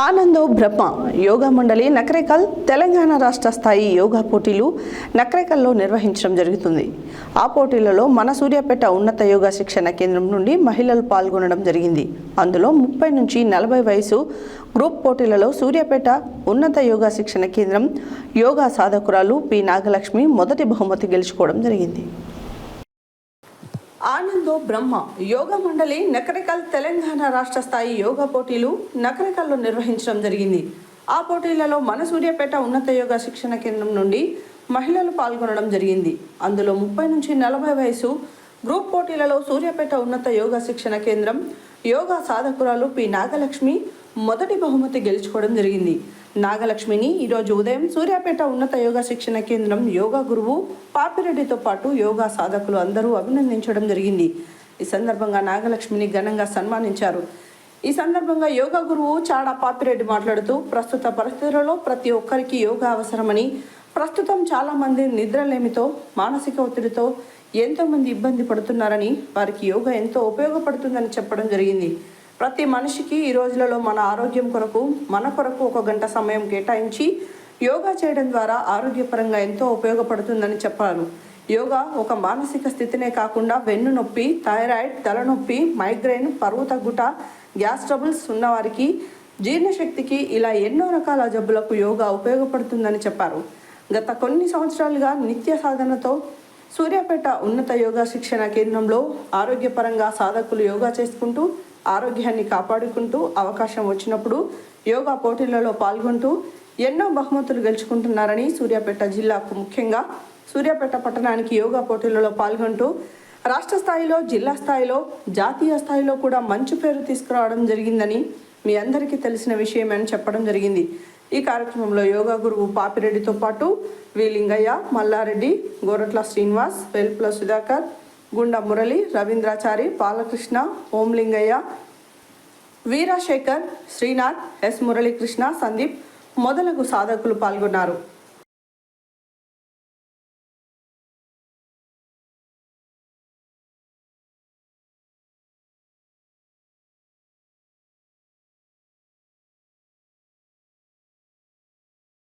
ఆనందో బ్రహ్మ యోగా మండలి నకరేకల్ తెలంగాణ రాష్ట్ర స్థాయి యోగా పోటీలు నకరేకల్లో నిర్వహించడం జరుగుతుంది. ఆ పోటీలలో మన సూర్యాపేట ఉన్నత యోగా శిక్షణ కేంద్రం నుండి మహిళలు పాల్గొనడం జరిగింది. అందులో ముప్పై నుంచి నలభై వయసు గ్రూప్ పోటీలలో సూర్యాపేట ఉన్నత యోగా శిక్షణ కేంద్రం యోగా సాధకురాలు పి నాగలక్ష్మి మొదటి బహుమతి గెలుచుకోవడం జరిగింది. ఆనందో బ్రహ్మ యోగా మండలి నకరికల్ తెలంగాణ రాష్ట్ర స్థాయి యోగా పోటీలు నకరికల్లో నిర్వహించడం జరిగింది. ఆ పోటీలలో మన సూర్యాపేట ఉన్నత యోగా శిక్షణ కేంద్రం నుండి మహిళలు పాల్గొనడం జరిగింది. అందులో ముప్పై నుంచి నలభై వయసు గ్రూప్ పోటీలలో సూర్యాపేట ఉన్నత యోగా శిక్షణ కేంద్రం యోగా సాధకురాలు పి నాగలక్ష్మి మొదటి బహుమతి గెలుచుకోవడం జరిగింది. నాగలక్ష్మిని ఈరోజు ఉదయం సూర్యాపేట ఉన్నత యోగా శిక్షణ కేంద్రం యోగా గురువు పాపిరెడ్డితో పాటు యోగా సాధకులు అందరూ అభినందించడం జరిగింది. ఈ సందర్భంగా నాగలక్ష్మిని ఘనంగా సన్మానించారు. ఈ సందర్భంగా యోగా గురువు చాడా పాపిరెడ్డి మాట్లాడుతూ ప్రస్తుత పరిస్థితులలో ప్రతి ఒక్కరికి యోగా అవసరమని ప్రస్తుతం చాలామంది నిద్రలేమితో మానసిక ఒత్తిడితో ఎంతోమంది ఇబ్బంది పడుతున్నారని వారికి యోగా ఎంతో ఉపయోగపడుతుందని చెప్పడం జరిగింది. ప్రతి మనిషికి ఈ రోజులలో మన ఆరోగ్యం కొరకు మన కొరకు ఒక గంట సమయం కేటాయించి యోగా చేయడం ద్వారా ఆరోగ్యపరంగా ఎంతో ఉపయోగపడుతుందని చెప్పారు యోగా ఒక మానసిక స్థితినే కాకుండా వెన్ను నొప్పి థైరాయిడ్ తలనొప్పి మైగ్రేన్ పరువు తగ్గుట గ్యాస్ ట్రబుల్స్ ఉన్నవారికి జీర్ణశక్తికి ఇలా ఎన్నో రకాల జబ్బులకు యోగా ఉపయోగపడుతుందని చెప్పారు. గత కొన్ని సంవత్సరాలుగా నిత్య సాధనతో సూర్యాపేట ఉన్నత యోగా శిక్షణ కేంద్రంలో ఆరోగ్యపరంగా సాధకులు యోగా చేసుకుంటూ ఆరోగ్యాన్ని కాపాడుకుంటూ అవకాశం వచ్చినప్పుడు యోగా పోటీలలో పాల్గొంటూ ఎన్నో బహుమతులు గెలుచుకుంటున్నారని సూర్యాపేట జిల్లాకు ముఖ్యంగా సూర్యాపేట పట్టణానికి యోగా పోటీలలో పాల్గొంటూ రాష్ట్ర స్థాయిలో జిల్లా స్థాయిలో జాతీయ స్థాయిలో కూడా మంచి పేరు తీసుకురావడం జరిగిందని మీ అందరికీ తెలిసిన విషయమని చెప్పడం జరిగింది. ఈ కార్యక్రమంలో యోగా గురువు పాపిరెడ్డితో పాటు వి లింగయ్య మల్లారెడ్డి గోరట్ల శ్రీనివాస్ వెల్పుల సుధాకర్ గుండా మురళి రవీంద్రాచారి బాలకృష్ణ ఓం లింగయ్య వీరాశేఖర్ శ్రీనాథ్ ఎస్ మురళీకృష్ణ సందీప్ మొదలగు సాధకులు పాల్గొన్నారు.